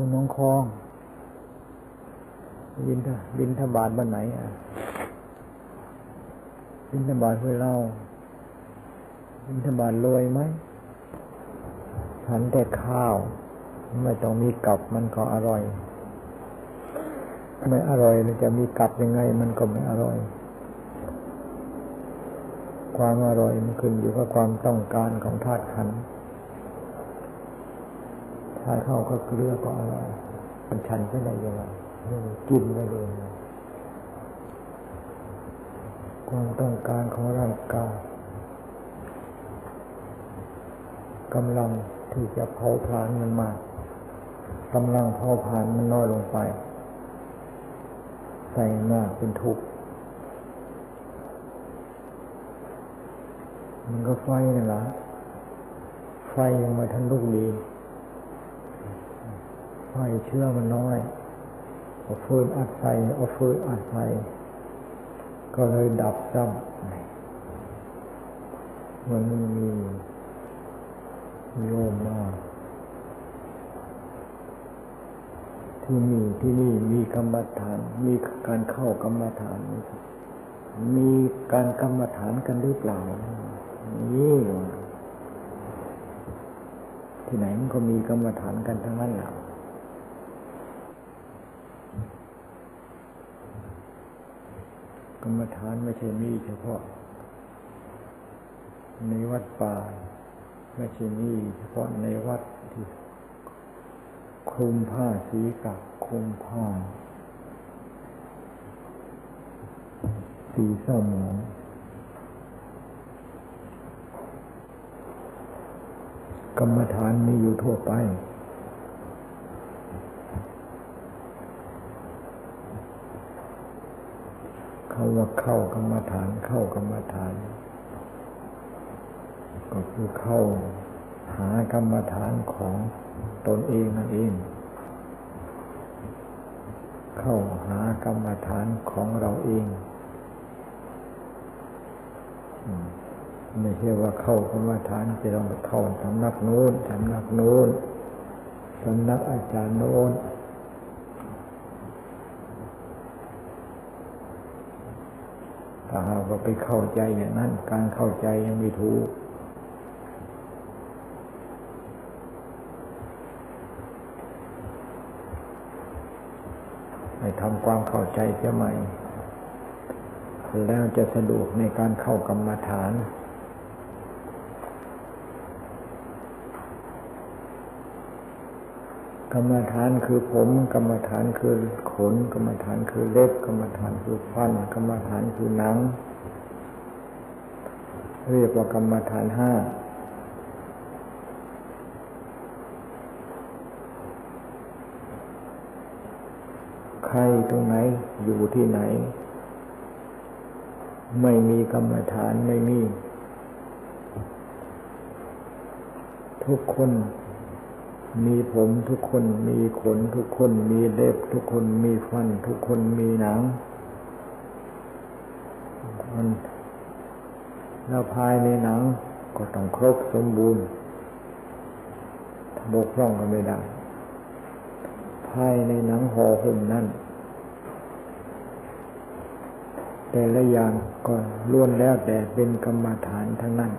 คุณน้องคลองบินบินทบาทบ้านไหนอะบินทบาทเพื่อเราบินทบาทรวยไหมฉันแต่ข้าว ไม่ต้องมีกับมันก็อร่อย ไม่อร่อยมันจะมีกับยังไง มันก็ไม่อร่อย ความอร่อยมันขึ้นอยู่กับความต้องการของธาตุขันธ์ ถ้าเข้าก็เกลือก็อร่อยมันชันไปได้ยังไงกินได้เลยความต้องการของร่างกายกำลังที่จะเผาผลาญมันมากกำลังเผาผลาญมันน้อยลงไปใส่มากเป็นทุกข์มันก็ไฟนั่นแหละไฟยังไม่ทันลุกดี ไฟเชื่อมันน้อยเอาฟืนอัดใส่เอาฟืนอัดใส่ก็เลยดับซ้ำมันมีโยมมาที่นี่ที่นี่มีกรรมฐาน มีการเข้ากรรมฐาน มีการกรรมฐานกันหรือเปล่านี่ที่ไหนมันก็มีกรรมฐานกันทั้งนั้นแหละ กรรมฐานไม่ใช่มีเฉพาะ ในวัดป่า ไม่ใช่มีเฉพาะในวัดที่คลุมผ้าสีกับคลุมผ้าสีเศร้าหมองกรรมฐานมีอยู่ทั่วไป เขาว่าเข้ากรรมฐานเข้ากรรมฐาน ก็คือเข้าหากรรมฐานของตนเองนั่นเอง เข้าหากรรมฐานของเราเองไม่ใช่ว่าเข้ากรรมฐานจะต้องเข้าสำนักโน้นสำนักโน้นสำนักอาจารย์โน้นถ้าหา กว่าไปเข้าใจอย่างนั้น การเข้าใจยังไม่ถูกให้ทำความเข้าใจเสียใหม่ แล้วจะสะดวกในการเข้ากรรมฐานกรรมฐานคือผม กรรมฐานคือขน กรรมฐานคือเล็บ กรรมฐานคือฟัน กรรมฐานคือหนัง เรียกว่ากรรมฐานห้าใครตรงไหนอยู่ที่ไหน ไม่มีกรรมฐานไม่มี ทุกคนมีผมทุกคนมีขนทุกคนมีเล็บทุกคนมีฟันทุกคนมีหนังมัน แล้วภายในหนังก็ต้องครบสมบูรณ์ถ้าบกพร่องก็ไม่ได้ ภายในหนังห่อหุ้มนั้นแต่ละอย่างก็ล้วนแล้วแต่เป็นกรรมฐานทั้งนั้น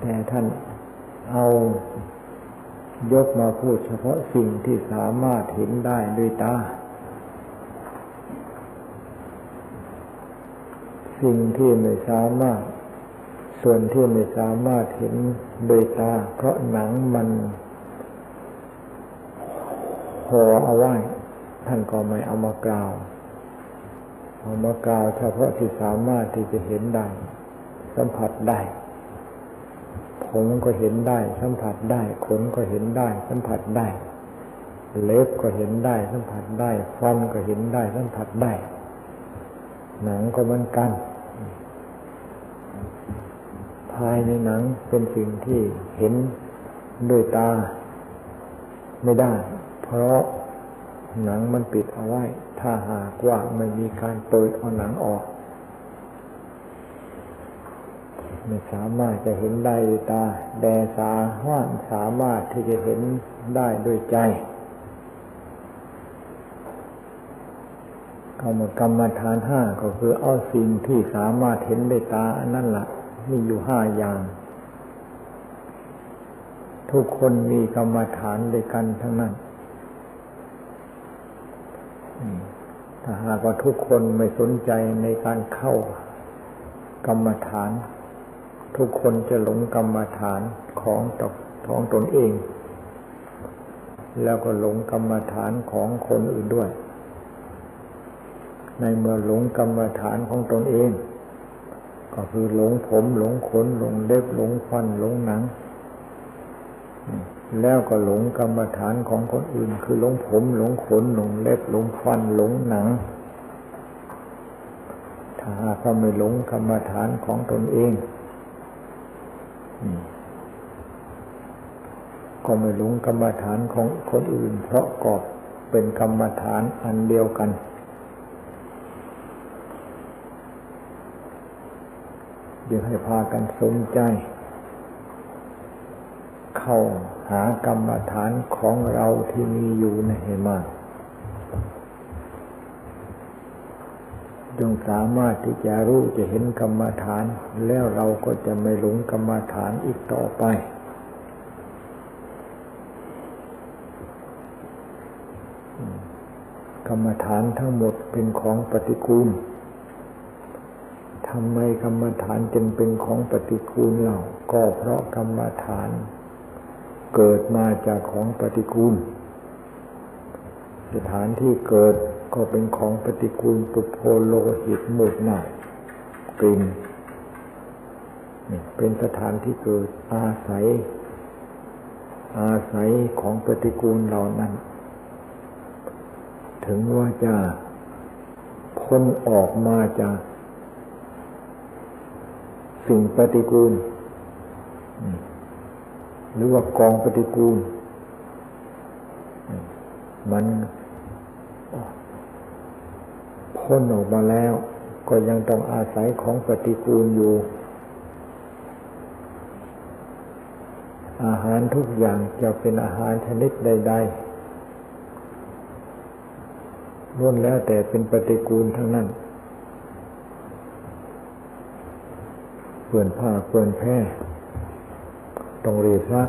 แต่ท่านเอายกมาพูดเฉพาะสิ่งที่สามารถเห็นได้ด้วยตา สิ่งที่ไม่สามารถ ส่วนที่ไม่สามารถเห็นโดยตา เพราะหนังมันห่อเอาไว้ ท่านก็ไม่เอามากล่าว เอามากล่าวเฉพาะที่สามารถที่จะเห็นได้ สัมผัสได้ ผมก็เห็นได้ สัมผัสได้ ขนก็เห็นได้ สัมผัสได้ เล็บก็เห็นได้ สัมผัสได้ ฟันก็เห็นได้ สัมผัสได้ หนังก็เหมือนกัน ภายในหนังเป็นสิ่งที่เห็นด้วยตาไม่ได้ เพราะหนังมันปิดเอาไว้ ถ้าหากว่าไม่มีการเปิดเอาหนังออก ไม่สามารถจะเห็นได้ด้วยตา แต่สาว่ารถสามารถที่จะเห็นได้ด้วยใจ กรรมกรรมฐานห้าก็คือเอาสิ่งที่สามารถเห็นด้วยตาอันนั้นละ่ะ มีอยู่ห้าอย่าง ทุกคนมีกรรมฐานด้วยกันทั้งนั้นถ้าหากว่าทุกคนไม่สนใจในการเข้ากรรมฐาน ทุกคนจะหลงกรรมฐานของตท้องตนเอง แล้วก็หลงกรรมฐานของคนอื่นด้วย ในเมื่อหลงกรรมฐานของตนเอง ก็คือหลงผม หลงขน หลงเล็บหลงฟันหลงหนัง แล้วก็หลงกรรมฐานของคนอื่น คือหลงผม หลงขน หลงเล็บหลงฟันหลงหนัง ถ้าหาไม่หลงกรรมฐานของตนเองก็ไม่หลงกรรมฐานของคนอื่น เพราะกอบเป็นกรรมฐานอันเดียวกัน เดี๋ยวให้พากันสนใจ เข้าหากรรมฐานของเราที่มีอยู่ในเหมากจงสามารถที่จะรู้จะเห็นกรรมฐาน แล้วเราก็จะไม่หลงกรรมฐานอีกต่อไป กรรมฐานทั้งหมดเป็นของปฏิกูลำไมกรรมฐานจึงเป็นของปฏิกูลเล่าก็เพราะกรรมฐานเกิดมาจากของปฏิกูล สถานที่เกิดก็เป็นของปฏิกูลปุโพโลหิตหมดหน้ากลิ่นเป็นสถานที่เกิดอาศัย อาศัยของปฏิกูลเหล่านั้น ถึงว่าจะพ้นออกมาจาก สิ่งปฏิกูล หรือว่ากองปฏิกูล มันพ้นออกมาแล้ว ก็ยังต้องอาศัยของปฏิกูลอยู่ อาหารทุกอย่างจะเป็นอาหารชนิดใด ๆล้วนแล้วแต่เป็นปฏิกูลทั้งนั้น เปื่อนผ้าเปื่อนแพร่ต้องรีบซัก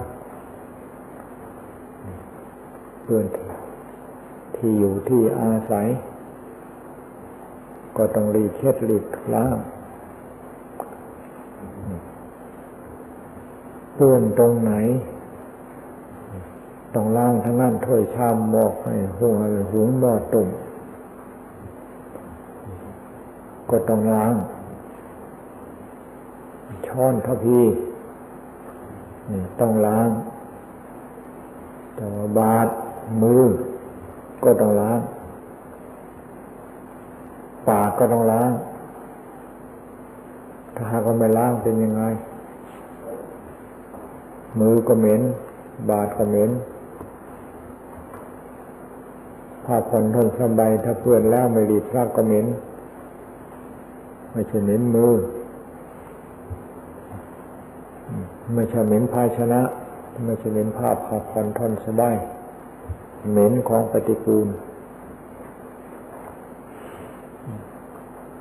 เปื่อนที่อยู่ที่อาศัย ก็ต้องรีบเช็ดรีบล้างเปื่อนตรงไหนต้องล้างทั้งนั้นถ้วยชามหมอกให้หุงหุงหม้อตุ่มก็ต้องล้าง ช้อนทัพีนี่ต้องล้างแต่ว่าบาดมือ ก็ต้องล้าง ปากก็ต้องล้าง ถ้าหากว่าไม่ล้างเป็นยังไง มือก็เหม็น บาดก็เหม็นผ้าผ่อนทนสบายถ้าเพื่อนแล้วไม่รีบซักก็เหม็น ไม่ใช่เหม็นมือ ไม่ใช่เหม็นภาชนะ ไม่ใช่เหม็นผ้าผ้าผ่อนทนสบายเหม็นของปฏิกูล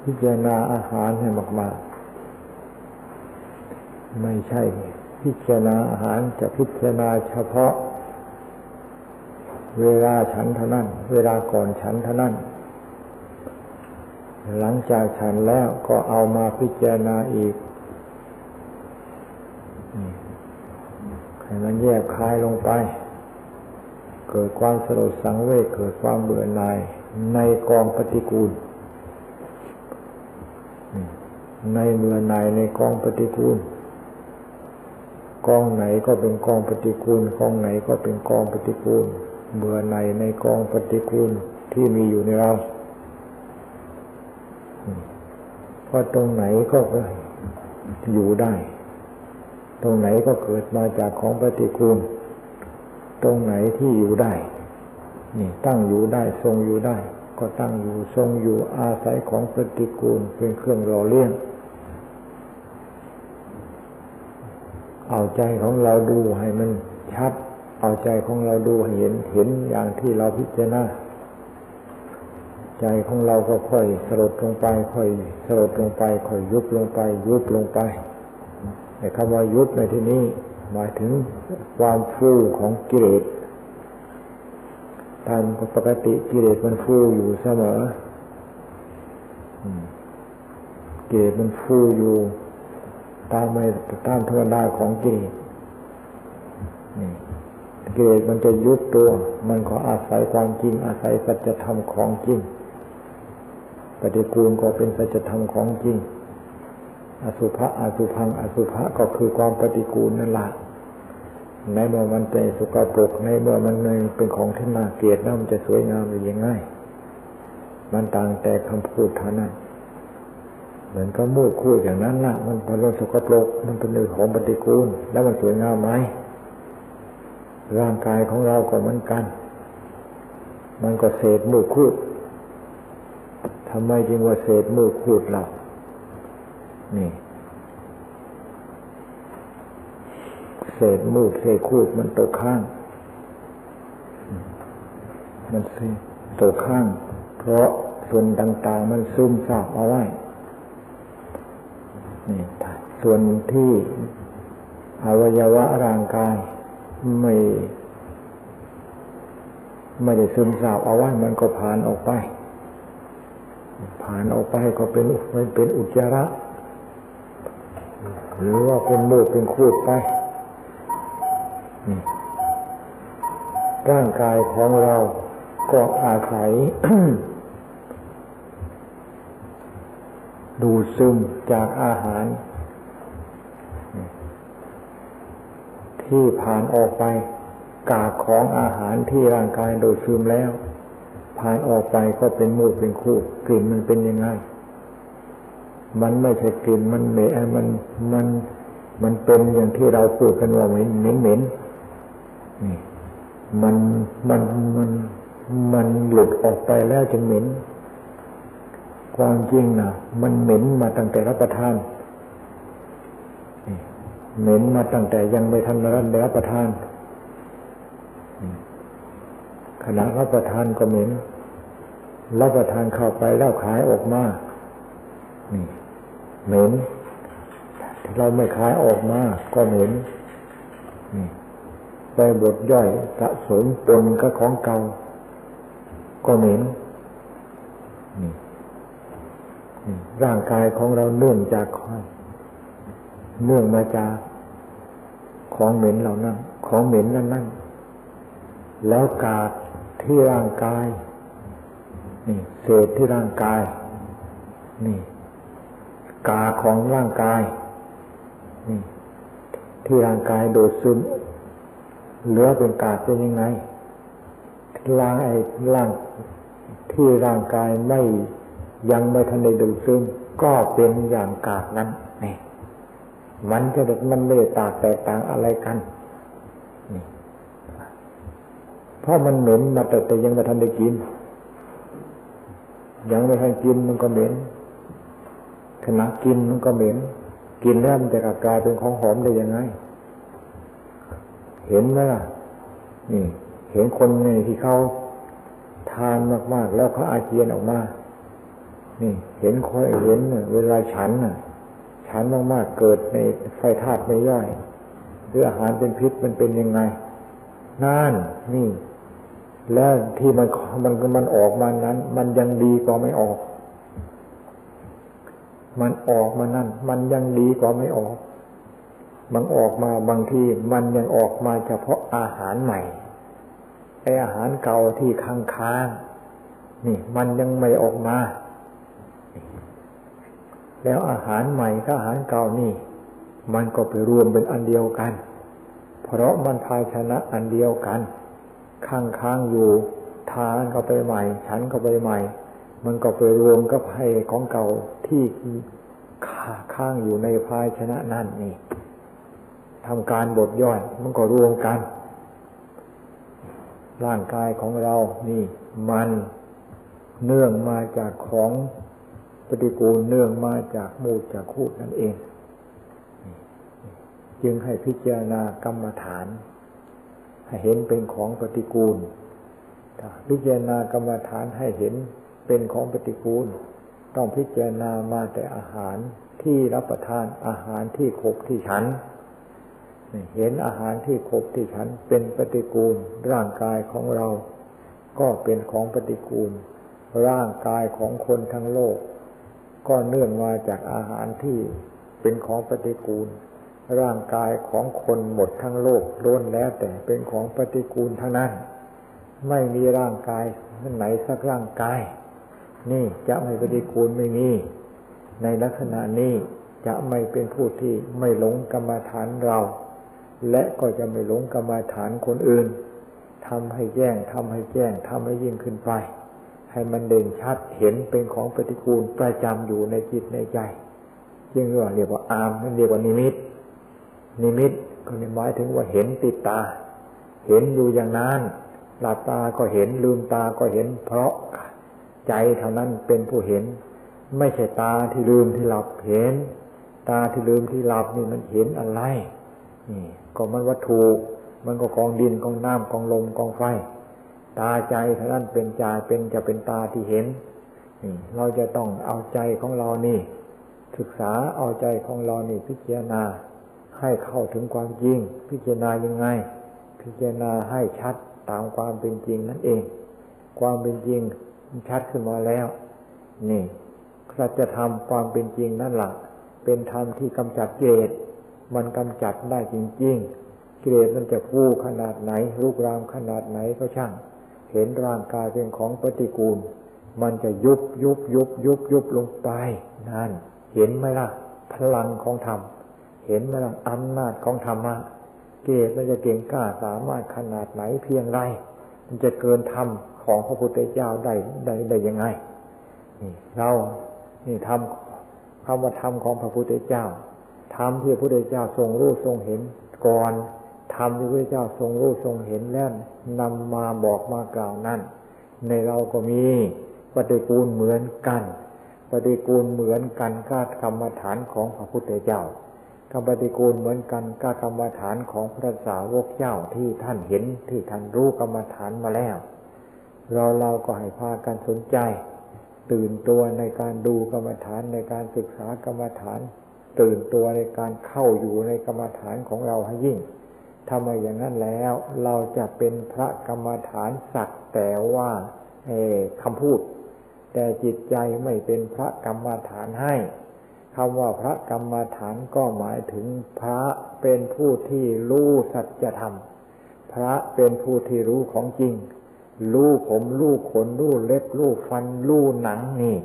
พิจารณาอาหารให้มาก ๆ ไม่ใช่ พิจารณาอาหารจะพิจารณาเฉพาะ เวลาฉันเท่านั้น เวลาก่อนฉันเท่านั้น หลังจากฉันแล้วก็เอามาพิจารณาอีกให้มันแยกคายลงไป เกิดความสลดสังเวชเกิดความเบื่อหน่ายในกองปฏิกูล ในเบื่อหน่ายในกองปฏิกูล กองไหนก็เป็นกองปฏิกูล กองไหนก็เป็นกองปฏิกูล เบื่อหน่ายในกองปฏิกูลที่มีอยู่ในเราพราะตรงไหนก็อยู่ได้ ตรงไหนก็เกิดมาจากของปฏิกูล ตรงไหนที่อยู่ได้ นี่ตั้งอยู่ได้ทรงอยู่ได้ ก็ตั้งอยู่ทรงอยู่อาศัยของปฏิกูลเป็นเครื่องรอเลี้ยง เอาใจของเราดูให้มันชัด เอาใจของเราดูเห็นเห็นอย่างที่เราพิจารณาใจของเราก็ค่อยสลดลงไป ค่อยสลดลงไป ค่อยยุบลงไป ยุบลงไป ในคำว่ายุบในที่นี้หมายถึงความฟูของกิเลสตามปกติกิเลสมันฟูอยู่เสมอกิเลสมันฟูอยู่ ตามไม่ตามธรรมดาของกิเลสกิเลสมันจะยุบตัว มันขออาศัยความจริง อาศัยสัจธรรมของจริงปฏิกูลก็เป็นสัจธรรมของจริง อสุภะอสุพังอสุภะก็คือความปฏิกูลนั่นแหละในเมื่อมันเป็นสุกปรกในเมื่อมันเป็นของที่น่าเกลียดแล้วมันจะสวยงามหรือยังไงมันต่างแต่คำพูดเท่านั้นเหมือนก็มูดคู่อย่างนั้นละมันเป็นเรื่องสกปรกมันเป็นเรื่องของปฏิกูล แล้วมันสวยงามไหมร่างกายของเราก็เหมือนกัน มันก็เศษมูดคู่ทำไมจึงว่าเศษมูดคูดเรา นี่เศษมูดเศษคูดมันตกข้าง มันสิตกข้าง เพราะส่วนต่างๆ มันซุ่มซากเอาไว้นี่ส่วนที่อวัยวะร่างกายไม่ไม่ได้ซึมซาบเอาไว้มันก็ผ่านออกไป ผ่านออกไปก็เป็นเป็นอุจจาระ หรือว่าเป็นมูดเป็นคูดไปร่างกายของเราก็อาศัย ดูซึมจากอาหาร ที่ผ่านออกไป กากของอาหารที่ร่างกายดูซึมแล้ว ผ่านออกไปก็เป็นมูดเป็นคู่กลิ่นมันเป็นยังไง มันไม่ใช่กลิ่นมันเหม็นมันมันมันเป็นอย่างที่เราพูดกันว่าเหม็นเหม็นเหม็นนี่มันมันมันมันหลุดออกไปแล้วจะเหม็น ความจริงนะมันเหม็นมาตั้งแต่รับประทานเหม็นมาตั้งแต่ยังไม่ทันรับได้รับประทานขณะรับประทานก็เหม็นรับประทานเข้าไปแล้วขายออกมานี่ เหม็นเราไม่ขายออกมาก็เหม็นไปบทย่อยสะสมปนกับของเก่าก็เหม็นร่างกายของเราเนื่องจากเนื่องมาจากของเหม็นเหล่านั้น ของเหม็นนั่นนั่นแล้วกาดที่ร่างกาย นี่เศษที่ร่างกาย นี่ กาของร่างกาย ที่ร่างกายโดดซึมเหลือเป็นกาเป็นยังไงร่างไอ้ร่างที่ร่างกายไม่ยังไม่ทันได้ดูซึมก็เป็นอย่างกากนั้นนี่มันจะเด็กมันไม่ได้ตากแตกต่างอะไรกันนี่เพราะมันเหม็นมาแต่แต่ยังไม่ทันได้กิน ยังไม่ทันกินมันก็เหม็น ขณะกินมันก็เหม็น กินแล้วมันจะกลายเป็นของหอมได้ยังไง เห็นไหมล่ะ นี่ เห็นคนนี่ที่เขาทานมากๆ แล้วเขาอาเจียนออกมา นี่ เห็นคนเห็นเวลาฉันน่ะ ฉันมากๆ เกิดในไฟธาตุไม่ย่อย หรืออาหารเป็นพิษมันเป็นยังไงนั่นนี่ แล้วที่มันมันมันออกมานั้น มันยังดีกว่าไม่ออก มันออกมานั่น มันยังดีกว่าไม่ออก มันออกมาบางทีมันยังออกมาเฉพาะอาหารใหม่ไออาหารเก่าที่ค้างค้างนี่ มันยังไม่ออกมา แล้วอาหารใหม่กับอาหารเก่านี่ มันก็ไปรวมเป็นอันเดียวกัน เพราะมันภายชนะอันเดียวกัน ค้างค้างอยู่ทานก็ไปใหม่ ฉันก็ไปใหม่ มันก็ไปรวมกับให้ของเก่าที่ค้างอยู่ในภายชนะนั่นนี่ทำการบทย่อยมันก็รวมกัน ร่างกายของเรานี่ มันเนื่องมาจากของปฏิกูลเนื่องมาจากมูจากคูดนั่นเอง จึงให้พิจารณากรรมฐาน ให้เห็นเป็นของปฏิกูลพิจารณากรรมฐานให้เห็น เป็นของปฏิกูล ต้องพิจารณามาแต่อาหารที่รับประทานอาหารที่ขบที่ฉัน เห็นอาหารที่ขบที่ฉัน เป็นปฏิกูล ร่างกายของเรา ก็เป็นของปฏิกูล ร่างกายของคนทั้งโลก ก็เนื่องมาจากอาหารที่เป็นของปฏิกูล ร่างกายของคนหมดทั้งโลกล้วนแล้วแต่เป็นของปฏิกูลทั้งนั้น ไม่มีร่างกายไหนสักร่างกาย นี่จะไม่ปฏิกูลไม่มี ในลักษณะนี้จะไม่เป็นผู้ที่ไม่หลงกรรมฐานเรา และก็จะไม่หลงกรรมฐานคนอื่นทำให้แจ้งทำให้แจ้งทำให้ยิ่งขึ้นไป ให้มันเด่นชัดเห็นเป็นของปฏิกูลประจำอยู่ในจิตในใจจึงเรียกว่าเรียกว่าอามไม่เรียกว่านิมิต นิมิตก็หมายถึงว่าเห็นติดตา เห็นอยู่อย่างนั้นหลับตาก็เห็นลืมตาก็เห็นเพราะ ใจเท่านั้นเป็นผู้เห็น ไม่ใช่ตาที่ลืมที่หลับเห็น ตาที่ลืมที่หลับนี่มันเห็นอะไรนี่ก็มันวัตถุมันก็กองดินกองน้ำกองลมกองไฟ ตาใจเท่านั้นเป็นใจเป็นจะเป็นตาที่เห็นนี่เราจะต้องเอาใจของเรานี่ ศึกษาเอาใจของเรานี่พิจารณา ให้เข้าถึงความจริง พิจารณายังไง พิจารณาให้ชัดตามความเป็นจริงนั่นเอง ความเป็นจริง ชัดขึ้นมาแล้ว นี่สัจธรรมความเป็นจริงนั่นแหละเป็นธรรมที่กำจัดเกศมันกำจัดได้จริงๆเกศมันจะฟูขนาดไหนรูปรามขนาดไหนก็ช่าง เห็นร่างกายเป็นของปฏิกูล มันจะยุบยุบยุบยุบยุบลงไปนั่นเห็นไหมล่ะ พลังของธรรมเห็นไหมล่ะอำนาจของธรรมะเกศมันจะเก่งกล้าสามารถขนาดไหนเพียงไรมันจะเกินธรรม ของพระพุทธเจ้าได้ได้ได้ยังไงนี่เรานี่ทำคำว่าธรรมของพระพุทธเจ้าธรรมที่พระพุทธเจ้าทรงรู้ทรงเห็นก่อนธรรมที่พระพุทธเจ้าทรงรู้ทรงเห็นแล้วนำมาบอกมากล่าวนั่นในเราก็มีปฏิกูลเหมือนกันปฏิกูลเหมือนกันก้ากรรมฐานของพระพุทธเจ้ากรรมปฏิกูลเหมือนกันก้ากรรมฐานของพระสาวกเจ้าที่ท่านเห็นที่ท่านรู้กรรมฐานมาแล้ว เราเราก็ให้พากันสนใจ ตื่นตัวในการดูกรรมฐานในการศึกษากรรมฐาน ตื่นตัวในการเข้าอยู่ในกรรมฐานของเราให้ยิ่งทำไมอย่างนั้นแล้วเราจะเป็นพระกรรมฐานสักแต่ว่าคำพูด แต่จิตใจไม่เป็นพระกรรมฐานให้คำว่าพระกรรมฐานก็หมายถึงพระเป็นผู้ที่รู้สัจธรรม พระเป็นผู้ที่รู้ของจริง รู้ผมรู้ขนรู้เล็บรู้ฟันรู้หนังนี่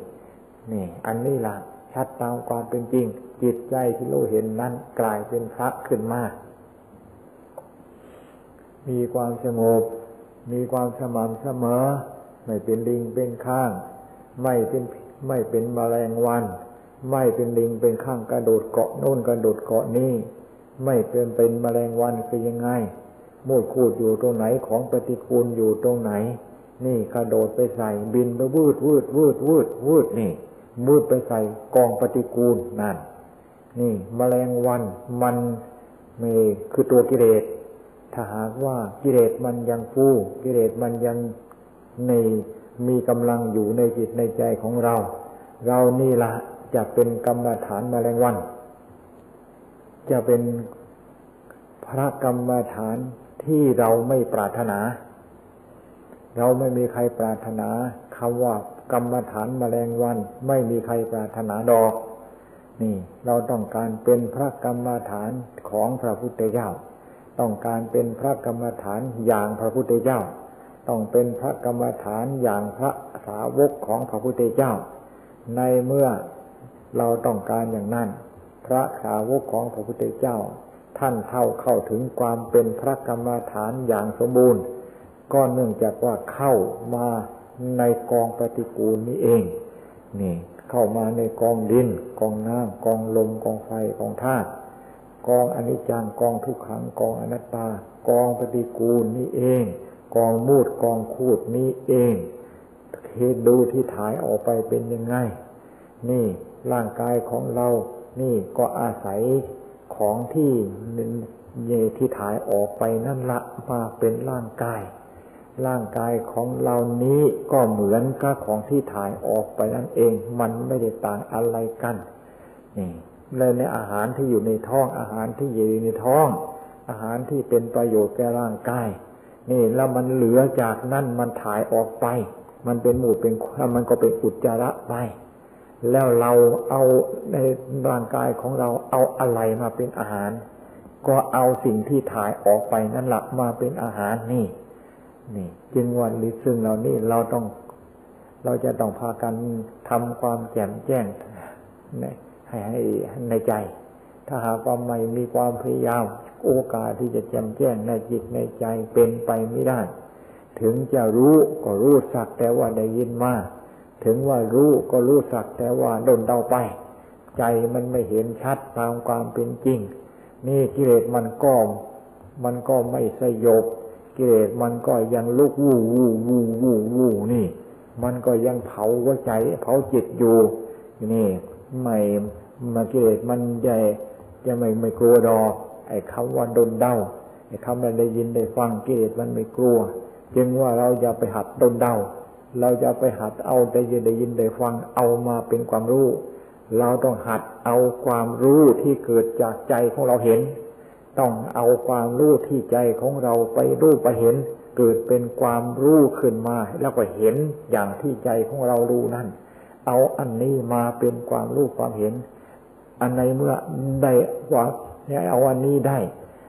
นี่ อันนี้ล่ะชัดตามความเป็นจริง จิตใจที่รู้เห็นนั้นกลายเป็นพระขึ้นมา มีความสงบ มีความสม่ำเสมอ ไม่เป็นลิงเป็นข้าง ไม่เป็นไม่เป็นมแมลงวัน ไม่เป็นลิงเป็นข้างกระโดดเกาะโน่นกระโดดเกาะนี่ ไม่เป็นเป็นมแมลงวันคือยังไง มูดคูดอยู่ตรงไหนของปฏิกูลอยู่ตรงไหน นี่กระโดดไปใส่บินไปวืดวืดวืดวืดวืดนี่มืดไปใส่กองปฏิกูลนั่น นี่มแมลงวันมันมีคือตัวกิเลสถ้าหากว่ากิเลสมันยังฟูกิเลสมันยังในมีกำลังอยู่ในจิตในใจของเรา เรานี่ละจะเป็นกรรมฐานมแมลงวัน จะเป็นพระกรรมฐาน ที่เราไม่ปรารถนา เราไม่มีใครปรารถนาคำว่ากรรมฐานมแมลงวัน ไม่มีใครปรารถนาดอก นี่ เราต้องการเป็นพระกรรมฐานของพระพุทธเจ้า ต้องการเป็นพระกรรมฐานอย่างพระพุทธเจ้า ต้องเป็นพระกรรมฐานอย่างพระสาวกของพระพุทธเจ้า ในเมื่อเราต้องการอย่างนั้น พระสาวกของพระพุทธเจ้า ท่านเท่าเข้าถึงความเป็นพระกรรมฐานอย่างสมบูรณ์ ก็เนื่องจากว่าเข้ามาในกองปฏิกูลนี้เอง นี่เข้ามาในกองดิน กองน้ำกองลมกองไฟกองธาตุกองอนิจจังกองทุกขังกองอนัตตา กองปฏิกูลนี้เอง กองมูดกองคูดนี้เองเทดูที่ถ่ายออกไปเป็นยังไง นี่ร่างกายของเรา นี่ก็อาศัย ของที่เยที่ถ่ายออกไปนั่นละมาเป็นร่างกาย ร่างกายของเรานี้ก็เหมือนกับของที่ถ่ายออกไปนั่นเอง มันไม่ได้ต่างอะไรกันนี่เลยในอาหารที่อยู่ในท้องอาหารที่อยู่ในท้อง อาหารที่เป็นประโยชน์แก่ร่างกายนี่แล้วมันเหลือจากนั่นมันถ่ายออกไป มันเป็นหมู่เป็นมันก็เป็นอุจจาระไป แล้วเราเอาในร่างกายของเราเอาอะไรมาเป็นอาหาร ก็เอาสิ่งที่ถ่ายออกไปนั่นแหละมาเป็นอาหารนี่ นี่ จึงวันนี้ซึ่งเรานี่เราต้องเราจะต้องพากันทำความแจ่มแจ้งในให้ให้ในใจ ถ้าหากว่าไม่มีความพยายาม โอกาสที่จะแจ่มแจ้งในจิตในใจเป็นไปไม่ได้ ถึงจะรู้ก็รู้สักแต่ว่าได้ยินมา ถึงว่ารู้ก็รู้สักแต่ว่าโดนเดาไป ใจมันไม่เห็นชัดตามความเป็นจริง นี่กิเลสมันก็มันก็ไม่สยบ กิเลสมันก็ยังลุกวูวูวูวูวูนี่ มันก็ยังเผาหัวใจ เผาจิตอยู่นี่ไม่มากิเลสมันใหญ่จะไม่ไม่กลัวดอก ไอ้คำว่าดนเดาไอ้คำนั้นได้ยินได้ฟังกิเลสมันไม่กลัว จึงว่าเราอย่าไปหัดดนเดา เราจะไปหัดเอาได้ยินได้ยินได้ฟังเอามาเป็นความรู้ เราต้องหัดเอาความรู้ที่เกิดจากใจของเราเห็น ต้องเอาความรู้ที่ใจของเราไปรู้ไปเห็น เกิดเป็นความรู้ขึ้นมา แล้วก็เห็นอย่างที่ใจของเรารู้นั่น เอาอันนี้มาเป็นความรู้ความเห็น อันในเมื่อได้ว่าเนี่ยเอาอันนี้ได้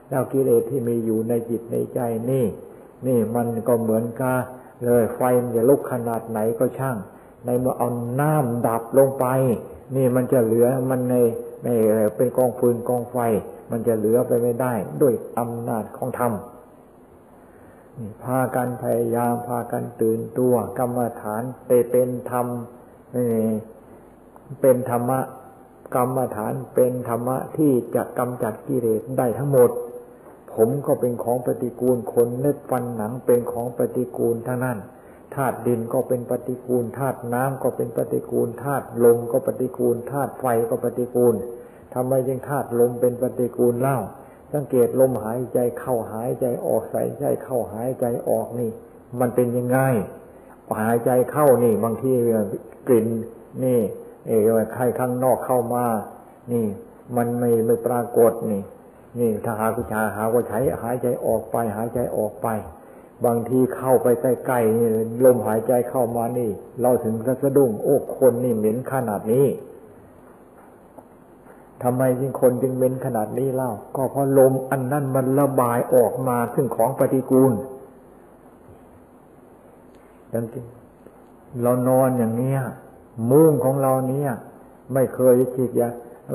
แล้วกิเลสที่มีอยู่ในจิตในใจนี่ นี่มันก็เหมือนกา เลยไฟมันจะลุกขนาดไหนก็ช่าง ในเมื่อเอาน้ำดับลงไป นี่มันจะเหลือมันในในเป็นกองฟืนกองไฟ มันจะเหลือไปไม่ได้ ด้วยอำนาจของธรรมพากันพยายามพากันตื่นตัว กรรมฐานไปเป็นธรรมเป็นธรรมะกรรมฐานเป็นธรรมะที่จะกำจัดกิเลสได้ทั้งหมด ผมก็เป็นของปฏิกูลคนเล็บฟันหนังเป็นของปฏิกูลทั้งนั้นธาตุดินก็เป็นปฏิกูลธาตุน้ำก็เป็นปฏิกูลธาตุลมก็ปฏิกูลธาตุไฟก็ปฏิกูลทำไมจึงธาตุลมเป็นปฏิกูลเล่า สังเกตลมหายใจเข้าหายใจออกใส่ใจเข้าหายใจออกนี่ มันเป็นยังไงหายใจเข้านี่ บางทีกลิ่นนี่ เออใครข้างนอกเข้ามา นี่ มันไม่ไม่ปรากฏนี่ นี่ถ้าหากุชาหาว่าใช้หายใจออกไป หายใจออกไป บางทีเข้าไปใกล้ๆนี่ลมหายใจเข้ามานี่ เราถึงสะดุ้งโอ้คนนี่เหม็นขนาดนี้ทำไมจึงคนจึงเหม็นขนาดนี้เล่า ก็เพราะลมอันนั้นมันระบายออกมาซึ่งของปฏิกูลดังเรานอนอย่างเนี้ย มุ่งของเราเนี่ยไม่เคยจิตยา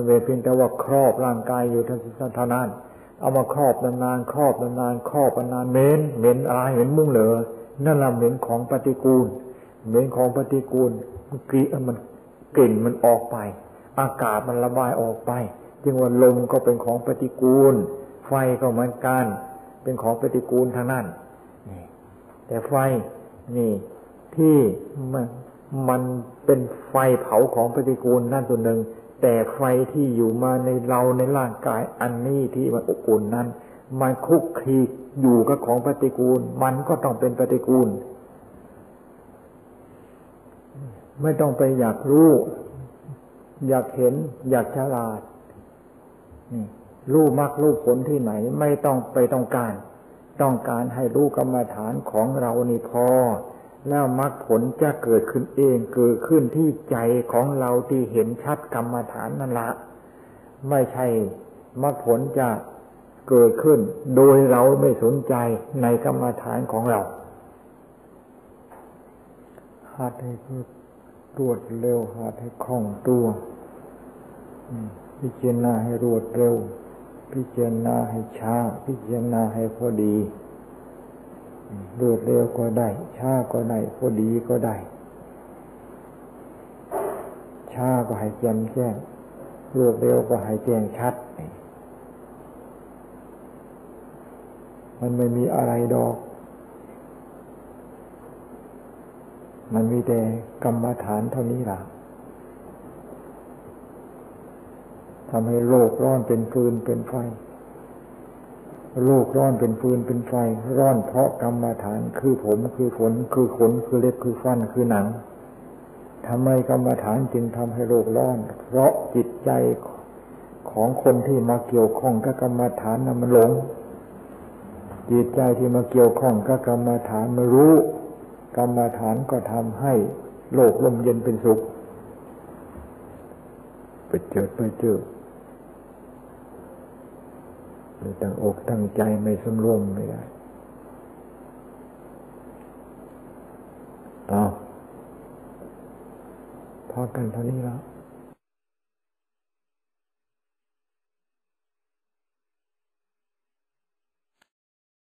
เวเพียงแต่ว่าครอบร่างกายอยู่เท่านั้นเอามาครอบนานๆครอบนานๆครอบนานเหม็นเหม็นอะไรเหม็นมุ่งเหลือนั่นแหละเหม็นของปฏิกูล เหม็นของปฏิกูลกลิ่นมันกลิ่นมันออกไป อากาศมันระบายออกไปจึงว่าลมก็เป็นของปฏิกูล ไฟก็เหมือนกัน เป็นของปฏิกูลทางนั้นนี่แต่ไฟนี่ที่มันมันเป็นไฟเผาของปฏิกูลนั่นตัวนหนึ่ง แต่ไฟที่อยู่มาในเราในร่างกายอันนี้ที่มันอบอุ่นนั้น มันคุกคีอยู่กับของปฏิกูล มันก็ต้องเป็นปฏิกูล ไม่ต้องไปอยากรู้ อยากเห็น อยากฉลาดนี่รู้มรรครู้ผลที่ไหน ไม่ต้องไปต้องการ ต้องการให้รู้กรรมฐานของเรานี่พอ แล้วมรรคผลจะเกิดขึ้นเองเกิดขึ้นที่ใจของเราที่เห็นชัดกรรมฐานนั่นละ ไม่ใช่มรรคผลจะเกิดขึ้น โดยเราไม่สนใจในกรรมฐานของเราหัดให้รวดเร็วหัดให้คล่องตัวพิจารณาให้รวดเร็ว พิจารณาให้ช้า พิจารณาให้พอดี รวดเร็วก็ได้ ช้าก็ได้พอดีก็ได้ ช้าก็ให้แจ่มแจ้งรวดเร็วก็ให้แจ้งชัด มันไม่มีอะไรดอก มันมีแต่กรรมฐานเท่านี้ล่ะทำให้โลกร้อนเป็นฟืนเป็นไฟ โลกร้อนเป็นฟืนเป็นไฟ ร้อนเพราะกรรมฐาน คือผมคือฝนคือขนคือเล็บคือฟันคือหนังทำไมกรรมฐานจึงทำให้โลกร้อน เพราะจิตใจของคนที่มาเกี่ยวข้องกับกรรมฐานนั้นมันหลง จิตใจที่มาเกี่ยวข้องกับกรรมฐานมารู้ กรรมฐานก็ทำให้โลกลมเย็นเป็นสุขไปเจอไปเจอ ไม่ตั้งอกตั้งใจไม่สมรวมไม่ได้เอาพอกันเท่านี้แล้ว